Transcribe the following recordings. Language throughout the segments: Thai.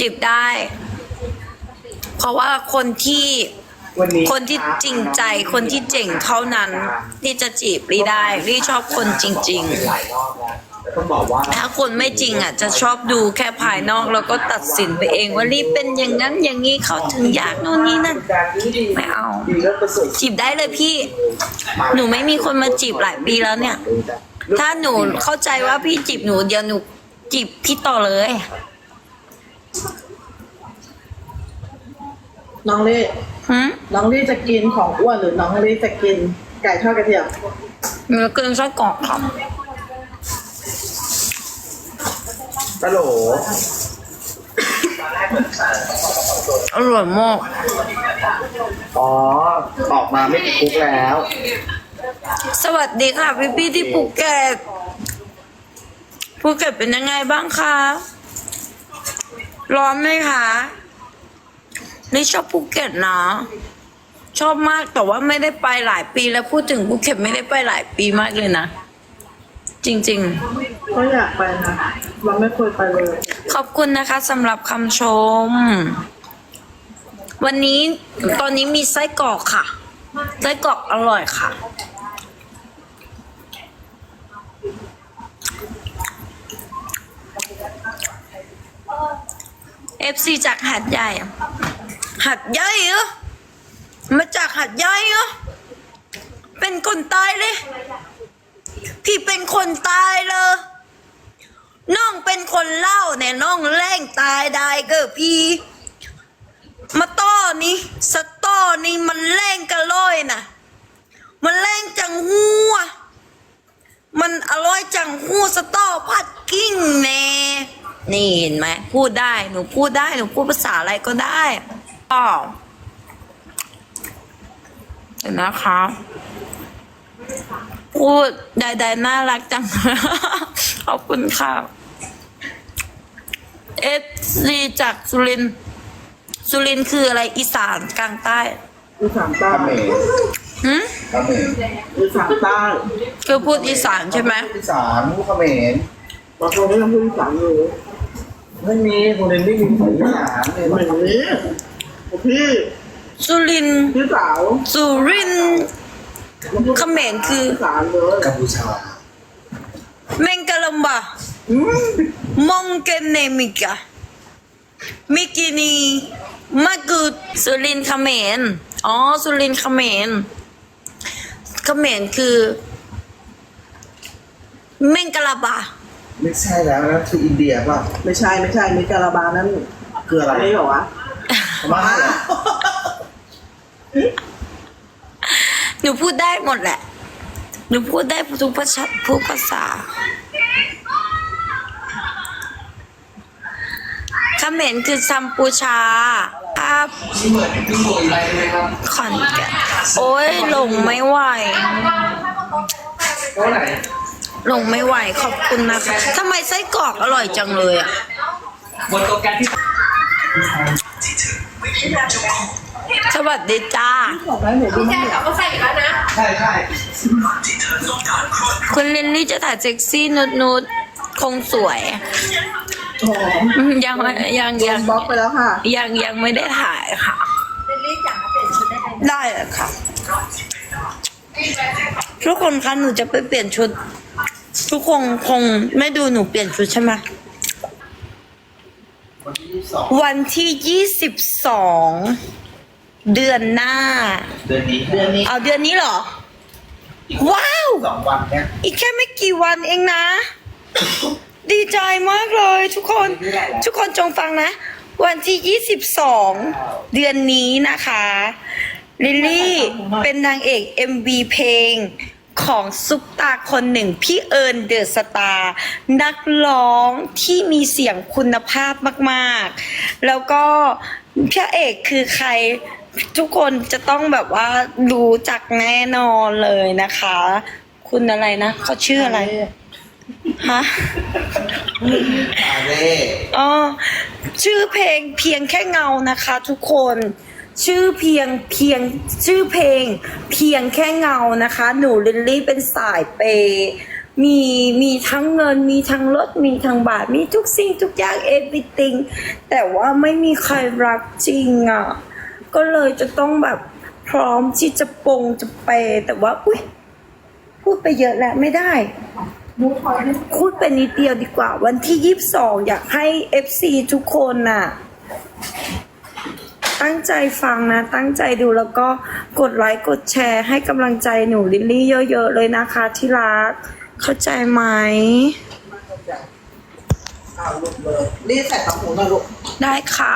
จีบได้ เพราะว่าคนที่วันนี้คนที่จริงใจคนที่เจ๋งเท่านั้นที่จะจีบรีได้รีชอบคนจริงหลายรอบแล้วแต่ต้องบอกว่าๆถ้าคนไม่จริงอะ จะชอบดูแค่ภายนอกแล้วก็ตัดสินไปเองว่ารีเป็นอย่างนั้นอย่างนี้เขาถึงอยากโน่นนี่นั่นการที่ดีไม่เอาดีแล้วประเสริฐจีบได้เลยพี่ หนูไม่มีคนมาจีบหลายปีแล้วเนี่ย ถ้าหนูเข้าใจว่าพี่จีบหนูเดี๋ยวหนูจีบพี่ต่อเลย น้องลี่หืมน้องลี่จะกินของอ้วนหรือน้องลี่จะกินไก่ทอดกระเทียมหนูเกินไส้กรอกครับตลโหลอร่อยมาก อ๋อ ออกมาไม่ติดคุกแล้ว สวัสดีค่ะพี่พี่ๆที่ภูเก็ตภูเก็ตเป็นยังไงบ้างคะ ร้อนไหมคะ นี่ชอบภูเก็ตนะชอบมากแต่ว่าไม่ได้ไปหลายปีแล้วพูดถึงภูเก็ตไม่ได้ไปหลายปีมากเลยนะ จริงๆก็อยากไปนะเราไม่เคยไปเลยขอบคุณนะคะสำหรับคำชม วันนี้ตอนนี้มีไส้กรอกค่ะ ไส้กรอกอร่อยค่ะ FC จากหัดใหญ่ หัดใหญ่เหรอมาจากหัดใหญ่เหรอเป็นคนตายเลย พี่เป็นคนตายเลยน้องเป็นคนเล่าเนี่ยน้องแรงตายได้เกิดพี่ มาต้อนี้สต้อนี้มันแรงกระลอยนะมันแรงจังหัวมันอร่อยจังหัวสตอผัดกิ้งแน่นี่เห็นไหมพูดได้หนูพูดได้หนูพูดภาษาอะไรก็ได้ อ๋อเห็นนะคะพูดใดๆน่ารักจัง ขอบคุณค่ะเอฟซีจากสุรินทร์สุรินทร์คืออะไรอีสานกลางใต้อีสานใต้เขมรหืมเขมรอีสานใต้คือพูดอีสานใช่ไหมอีสานมุกเขมรบางคนไม่ต้องพูดอีสานเลยไม่มีคนเรียนไม่มีสายอีสานเลยเหมือนนี้ พี่สุรินทร์พี่สาวสุรินทร์เขมรคืออีสานเลยกัมพูชาเมงกะลัมบะอืมมองเกนเนมิกะมิกินีมากุดสุรินทร์เขมรอ๋อสุรินทร์เขมรเขมรคือเมงกะลาบะไม่ใช่แล้วนะคืออินเดียป่ะไม่ใช่ไม่ใช่มีกาลาบานั่นคืออะไร นี่เหรอวะ พม่าเหรอหนูพูดได้หมดแหละ หนูพูดได้ทุกภาษาทุกภาษาเขมรคือซัมพูชาครับขอนแก่นโอ้ยหลงไม่ไหวเท่าไหร่หลงไม่ไหวขอบคุณนะคะทำไมไส้กรอกอร่อยจังเลยอะ บนโปรแกรมที่สวัสดีจ้าบอกได้หนูดูไม่เหรอใช่ใช่คุณลินลี่จะถ่ายเซ็กซี่นุดนุดคงสวยโอ้โหอืมยังยังโดยันงบล็อกไปแล้วค่ะ ยังยังไม่ได้ถ่ายค่ะได้เลยค่ะ ทุกคนคะหนูจะไปเปลี่ยนชุด ทุกคนคงไม่ดูหนูเปลี่ยนชุดใช่ไหม วันที่ยี่สิบสองวันที่ยี่สิบสองเดือนหน้า เดือนนี้ เดือนนี้เอาเดือนนี้เหรอว้าว สองวันเนี้ยอีกแค่ไม่กี่วันเองนะ ดีใจมากเลยทุกคน ทุกคนจงฟังนะ วันที่ 22 เดือนนี้นะคะ ลิลลี่เป็นนางเอก MV เพลง ของซุปตาคนหนึ่ง พี่เอิญเดอะสตาร์นักร้องที่มีเสียงคุณภาพมาก ๆ แล้วก็พระเอกคือใครทุกคนจะต้องแบบว่ารู้จักแน่นอนเลยนะคะ คุณอะไรนะเขาชื่ออะไรฮะอาเร่อ๋อชื่อเพลงเพียงแค่เงานะคะทุกคน ชื่อเพียงเพียงชื่อเพลง เพียงแค่เงานะคะ หนูลิลลี่เป็นสายเปย์มีมีทั้งเงินมีทั้งรถมีทั้งบาท มีทุกสิ่งทุกอย่าง everything แต่ว่าไม่มีใครรักจริงอะ ก็เลยจะต้องแบบพร้อมที่จะปงจะเปย์แต่ว่าอุ้ยพูดไปเยอะแล้วไม่ได้พูดไปนิดเดียวดีกว่า วันที่ยี่สิบสองอยากให้ FC ทุกคนน่ะ ตั้งใจฟังนะ ตั้งใจดูแล้วก็กดไลค์กดแชร์ให้กำลังใจหนูลิลลี่เยอะๆเลยนะคะที่รัก เข้าใจไหมอ้าวลุกเลยรีบใส่ตับหูหนะลูกได้ค่ะ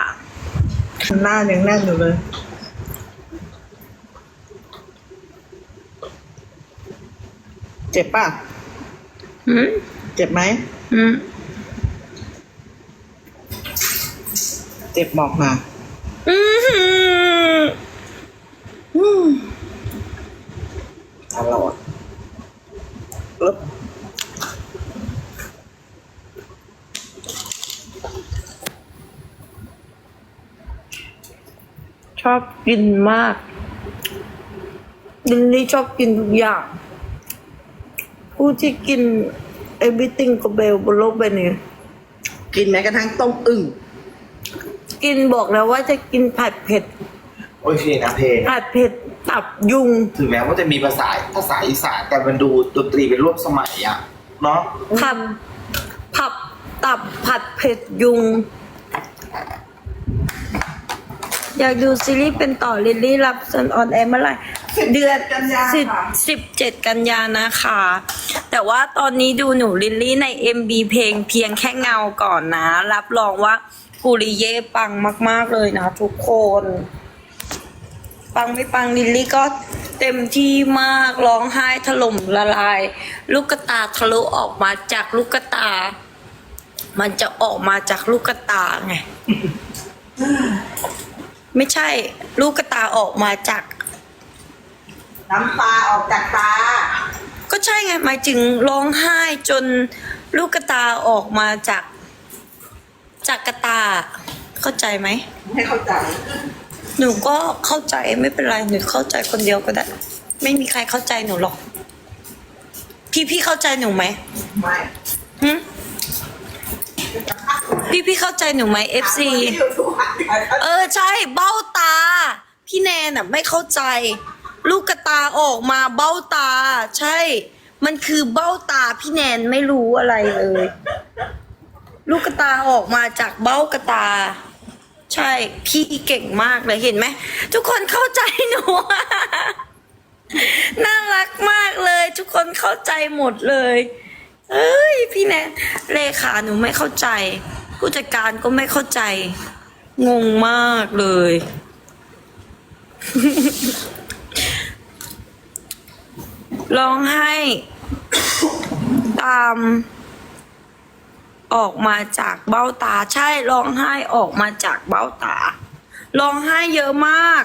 หน้ายังแน่นอยู่เลย เจ็บป่ะหืม เจ็บไหมหืม เจ็บบอกมา อือหืออืมตลอดปึ๊บชอบกินมากลิลลี่ชอบกินทุกอย่าง ผู้ที่กิน everything กับเบลบนโลกใบนี้ กินแม้กระทั่งต้มอึ่ง กินบอกแล้วว่าจะกินผัดเผ็ดโอเคนะเพลงผัดเผ็ดตับยุง ถึงแม้ว่าจะมีภาษาภาษาอีสานแต่มันดูดนตรีเป็นร่วมสมัยอะเนาะผับผับตับผัดเผ็ดยุง อยากดูซีรีส์เป็นต่อลิลลี่รับซันออนแอร์เมื่อไหร่เดือนกันยาสิบค่ะสิบเจ็ดกันยานะคะ แต่ว่าตอนนี้ดูหนูลิลลี่ใน MB เพลงเพียงแค่เงาก่อนนะ รับรองว่า กุริเย่ปังมาก ๆ เลยนะทุกคน ปังไม่ปังลิลลี่ก็เต็มที่มากร้องไห้ถล่มละลาย ลูกกระตาทะลุออกมาจากลูกกระตา มันจะออกมาจากลูกกระตาไงไม่ใช่ ลูกกระตาออกมาจาก น้ำตาออกจากตา ก็ใช่ไงหมายถึงร้องไห้จนลูกกระตาออกมาจาก จากกระตา เข้าใจไหมให้เข้าใจ หนูก็เข้าใจไม่เป็นไรหนูเข้าใจคนเดียวก็ได้ ไม่มีใครเข้าใจหนูหรอก พี่พี่เข้าใจหนูไหมไม่หึพี่พี่เข้าใจหนูไหม FC ที่อยู่ทุกวันเออใช่เบ้าตา พี่แนนอะไม่เข้าใจ ลูกกระตาออกมาเบ้าตา ใช่ มันคือเบ้าตาพี่แนนไม่รู้อะไรเลย ลูกกระตาออกมาจากเบ้ากระตา ใช่ พี่เก่งมากเลยเห็นไหม ทุกคนเข้าใจหนู น่ารักมากเลย ทุกคนเข้าใจหมดเลย เอ้ย พี่แนนเลขาหนูไม่เข้าใจ ผู้จัดการก็ไม่เข้าใจ งงมากเลย ร้องไห้ ตาม ออกมาจากเบ้าตา ใช่ร้องไห้ออกมาจากเบ้าตาร้องไห้เยอะมาก